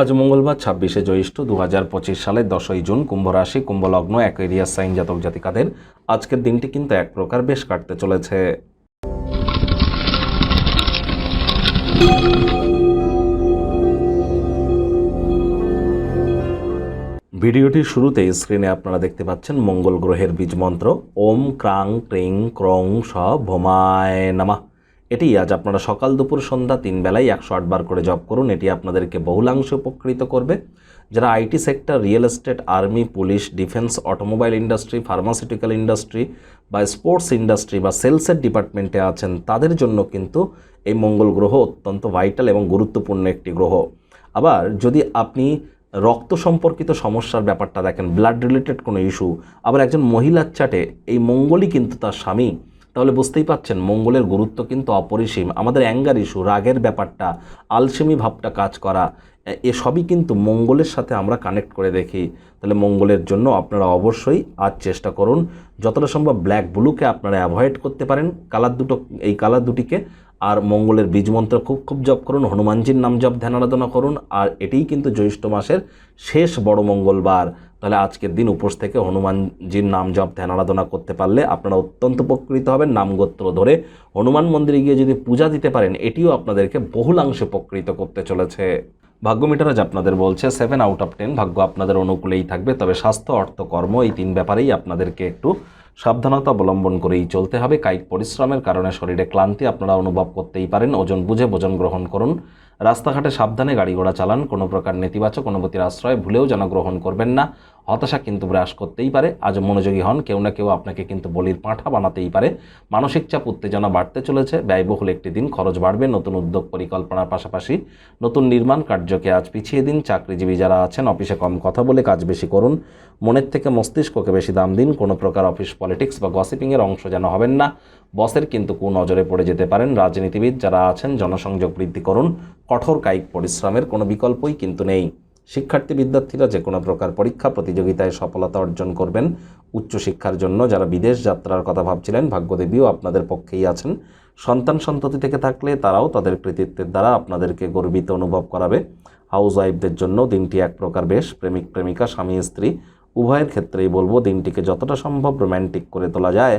আজ মঙ্গলবার ছাব্বিশে জ্যৈষ্ঠ দু হাজার পঁচিশ সালের দশই জুন কুম্ভ রাশি কুম্ভলগ্ন অ্যাকোয়ারিয়াস সাইন জাতক জাতিকাদের আজকের দিনটি কিন্তু এক প্রকার বেশ কাটতে চলেছে। ভিডিওটির শুরুতেই স্ক্রিনে আপনারা দেখতে পাচ্ছেন মঙ্গল গ্রহের বীজ মন্ত্র, ওম ক্রাং, ক্রিং, ক্রং, স, ভোমায়, নামা। এটি আজ আপনারা সকাল দুপুর সন্ধ্যা তিন বেলায় একশো আটবার করে জব করুন। এটি আপনাদেরকে বহুলাংশে উপকৃত করবে। যারা IT sector, real estate, army, police, defence, automobile industry, pharmaceutical industry বা স্পোর্টস ইন্ডাস্ট্রি বা সেলসের ডিপার্টমেন্টে আছেন, তাদের জন্য কিন্তু এই মঙ্গল গ্রহ অত্যন্ত ভাইটাল এবং গুরুত্বপূর্ণ একটি গ্রহ। আবার যদি আপনি রক্ত সম্পর্কিত সমস্যার ব্যাপারটা দেখেন, ব্লাড রিলেটেড কোনো ইস্যু, আবার একজন মহিলার চাটে এই মঙ্গলই কিন্তু তার স্বামী তাহলে বুঝতেই পাচ্ছেন, মঙ্গলের গুরুত্ব কিন্তু অপরিসীম। আমাদের অ্যাঙ্গার ইস্যু রাগের ব্যাপারটা, আলসেমি ভাবটা কাজ করা এসবই কিন্তু মঙ্গলের সাথে আমরা কানেক্ট করে দেখি। তাহলে মঙ্গলের জন্য আপনারা অবশ্যই আজ চেষ্টা করুন, যতটা সম্ভব ব্ল্যাক ব্লুকে আপনারা অ্যাভয়েড করতে পারেন। কালার দুটো, এই কালার দুটিকে, আর মঙ্গলের বীজ মন্ত্র খুব খুব জপ করুন, হনুমানজির নাম জপ ধ্যান আরাধনা করুন, আর এটিই কিন্তু জ্যৈষ্ঠ মাসের শেষ বড় মঙ্গলবার। তাহলে আজকের দিন উপোস থেকে হনুমানজির নাম জপ ধ্যান আরাধনা করতে পারলে আপনারা অত্যন্ত উপকৃত হবেন নামগোত্র ধরে। হনুমান মন্দিরে গিয়ে যদি পূজা দিতে পারেন, এটিও আপনাদেরকে বহুলাংশে উপকৃত করতে চলেছে। ভাগ্য মিটার আজ আপনাদের বলছে সেভেন আউট অফ টেন ভাগ্য আপনাদের অনুকূলেই থাকবে, তবে স্বাস্থ্য, অর্থ, কর্ম এই তিন ব্যাপারেই আপনাদেরকে একটু সাবধানতা অবলম্বন করেই চলতে হবে। কায়িক পরিশ্রমের কারণে শরীরে ক্লান্তি আপনারা অনুভব করতেই পারেন। ওজন বুঝে ভোজন গ্রহণ করুন। রাস্তাঘাটে সাবধানে গাড়ি ঘোড়া চালান, কোনো প্রকার নেতিবাচক অনুভূতির আশ্রয় ভুলেও যেন গ্রহণ করবেন না। হতাশা কিন্তু গ্রাস করতেই পারে। আজ মনোযোগী হন, কেউ না কেউ আপনাকে কিন্তু বলির পাঁঠা বানাতেই পারে। মানসিক চাপ উত্তেজনা বাড়তে চলেছে। ব্যয়বহুল একটি দিন, খরচ বাড়বে, নতুন উদ্যোগ পরিকল্পনার পাশাপাশি নতুন নির্মাণ কার্যকে আজ পিছিয়ে দিন। চাকরিজীবী যারা আছেন, অফিসে কম কথা বলে কাজ বেশি করুন। মনের থেকে মস্তিষ্ককে বেশি দাম দিন। কোনো প্রকার অফিস পলিটিক্স বা গসিপিংয়ের অংশ যেন হবেন না। বসের কিন্তু কু নজরে পড়ে যেতে পারেন। রাজনীতিবিদ যারা আছেন, জনসংযোগ বৃদ্ধি করুন। কঠোর কায়িক পরিশ্রমের কোনো বিকল্পই কিন্তু নেই। শিক্ষার্থী বিদ্যার্থীরা যে কোনো প্রকার পরীক্ষা প্রতিযোগিতায় সফলতা অর্জন করবেন। উচ্চশিক্ষার জন্য যারা বিদেশ যাত্রার কথা ভাবছিলেন, ভাগ্যদেবীও আপনাদের পক্ষেই আছেন। সন্তান সন্ততি থেকে থাকলে তারাও তাদের কৃতিত্বের দ্বারা আপনাদেরকে গর্বিত অনুভব করাবে। হাউস ওয়াইফদের জন্য দিনটি এক প্রকার বেশ, প্রেমিক, প্রেমিকা, স্বামী, স্ত্রী। উভয়ের ক্ষেত্রেই বলব, দিনটিকে যতটা সম্ভব রোম্যান্টিক করে তোলা যায়।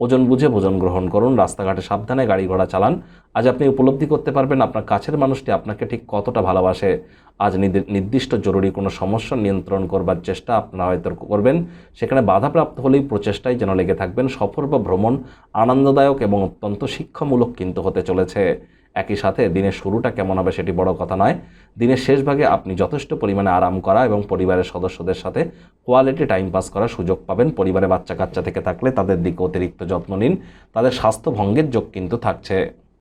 ওজন বুঝে ভোজন গ্রহণ করুন, রাস্তাঘাটে সাবধানে গাড়ি ঘোড়া চালান। আজ আপনি উপলব্ধি করতে পারবেন আপনার কাছের মানুষটি আপনাকে ঠিক কতটা ভালোবাসে। আজ নির্দি- নির্দিষ্ট জরুরি কোনো সমস্যা নিয়ন্ত্রণ করবার চেষ্টা আপনারা হয়তো করবেন। সেখানে বাধাপ্রাপ্ত হলেই প্রচেষ্টায় যেন লেগে থাকবেন। সফর বা ভ্রমণ আনন্দদায়ক এবং অত্যন্ত শিক্ষামূলক কিন্তু হতে চলেছে। একই সাথে দিনের শুরুটা কেমন হবে সেটি বড় কথা নয়। দিনের শেষ ভাগে আপনি যথেষ্ট পরিমাণে আরাম করা এবং পরিবারের সদস্যদের সাথে কোয়ালিটি টাইম পাস করার সুযোগ পাবেন। পরিবারে বাচ্চা কাচ্চা থেকে থাকলে তাদের দিকে অতিরিক্ত যত্ন নিন। তাদের স্বাস্থ্য ভঙ্গের যোগ কিন্তু থাকছে।